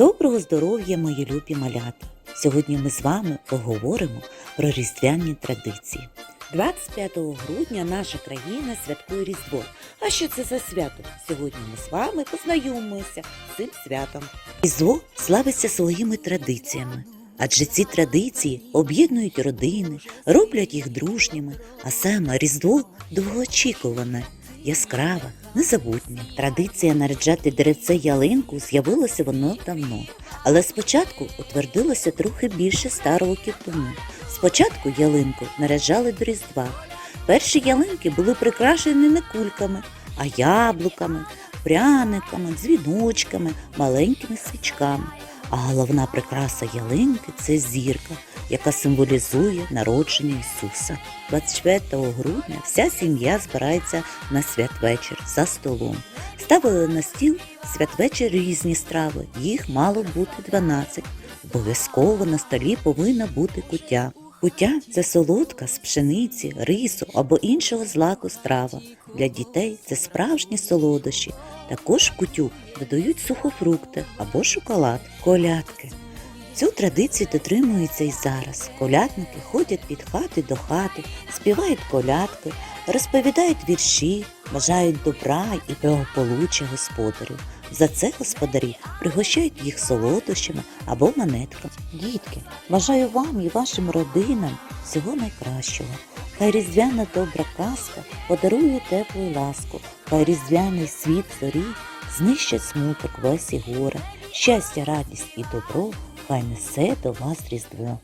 Доброго здоров'я, мої любі малята! Сьогодні ми з вами поговоримо про різдвяні традиції. 25 грудня наша країна святкує Різдво. А що це за свято? Сьогодні ми з вами познайомимося з цим святом. Різдво славиться своїми традиціями, адже ці традиції об'єднують родини, роблять їх дружніми, а саме Різдво довгоочікуване, яскраве, незабутнє. Традиція наряджати деревце ялинку з'явилася воно давно, але спочатку утвердилося трохи більше ста років тому. Спочатку ялинку наряджали до Різдва. Перші ялинки були прикрашені не кульками, а яблуками, пряниками, дзвіночками, маленькими свічками. А головна прикраса ялинки це зірка, яка символізує народження Ісуса. 24 грудня вся сім'я збирається на святвечір за столом. Ставили на стіл святвечір різні страви, їх мало бути 12. Обов'язково на столі повинна бути куття. Куття це солодка з пшениці, рису або іншого злаку страва. Для дітей це справжні солодощі. Також кутю додають сухофрукти або шоколад, колядки. Цю традицію дотримуються і зараз. Колядники ходять від хати до хати, співають колядки, розповідають вірші, бажають добра і благополуччя господарю. За це господарі пригощають їх солодощами або монетками. Дітки, бажаю вам і вашим родинам всього найкращого. Хай різдвяна добра казка подарує теплу ласку, хай різдвяний світ зорі знищить смуток весь і горе, щастя, радість і добро, хай несе до вас різдво.